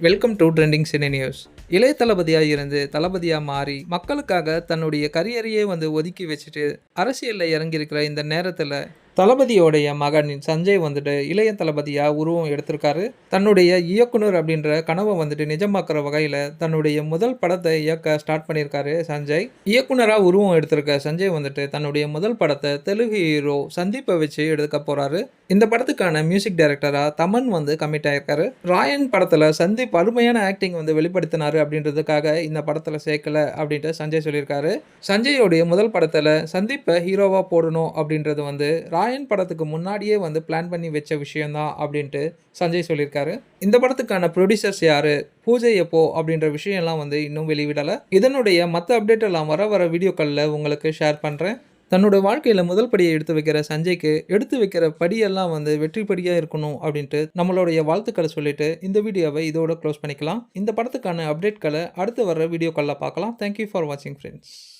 Welcome to trending cine news இளைய தளபதியாக இருந்து தளபதியாக மாறி மக்களுக்காக தன்னுடைய கரியரையே வந்து ஒதுக்கி வச்சுட்டு அரசியலில் இறங்கியிருக்கிற இந்த நேரத்தில் தளபதியோடைய மகன் சஞ்சய் வந்துட்டு இளைய தளபதியாக உருவம் எடுத்திருக்காரு. தன்னுடைய இயக்குனர் அப்படின்ற கனவை வந்துட்டு நிஜமாக்குற வகையில் தன்னுடைய முதல் படத்தை இயக்க ஸ்டார்ட் பண்ணியிருக்காரு சஞ்சய். இயக்குனராக உருவம் எடுத்திருக்க சஞ்சய் வந்துட்டு தன்னுடைய முதல் படத்தை தெலுங்கு ஹீரோ சந்தீப்பை வச்சு எடுக்க போகிறாரு இந்த படத்துக்கான மியூசிக் டைரக்டராக தமன் வந்து கமிட் ஆயிருக்காரு. ராயன் படத்தில் சந்தீப் அருமையான ஆக்டிங் வந்து வெளிப்படுத்தினாரு அப்படின்றதுக்காக இந்த படத்தில் சேர்க்கல அப்படின்ட்டு சஞ்சய் சொல்லியிருக்காரு. சஞ்சயோடைய முதல் படத்தில் சந்தீப்பை ஹீரோவாக போடணும் அப்படின்றது வந்து ராய் ராயன் படத்துக்கு முன்னாடியே வந்து பிளான் பண்ணி வச்ச விஷயம்தான் அப்படின்ட்டு சஞ்சய் சொல்லியிருக்காரு. இந்த படத்துக்கான ப்ரொடியூசர்ஸ் யாரு? பூஜை எப்போ? அப்படின்ற விஷயம்லாம் வந்து இன்னும் வெளிவிடலை. இதனுடைய மற்ற அப்டேட் எல்லாம் வர வர வீடியோக்களில் உங்களுக்கு ஷேர் பண்ணுறேன் தன்னோட வாழ்க்கையில் முதல் படியை எடுத்து வைக்கிற சஞ்சய்க்கு எடுத்து வைக்கிற படியெல்லாம் வந்து வெற்றி படியாக இருக்கணும் அப்படின்ட்டு நம்மளுடைய வாழ்த்துக்களை சொல்லிட்டு இந்த வீடியோவை இதோட க்ளோஸ் பண்ணிக்கலாம். இந்த படத்துக்கான அப்டேட்களை அடுத்து வர வீடியோக்களில் பார்க்கலாம். தேங்க்யூ ஃபார் வாட்சிங் ஃப்ரெண்ட்ஸ்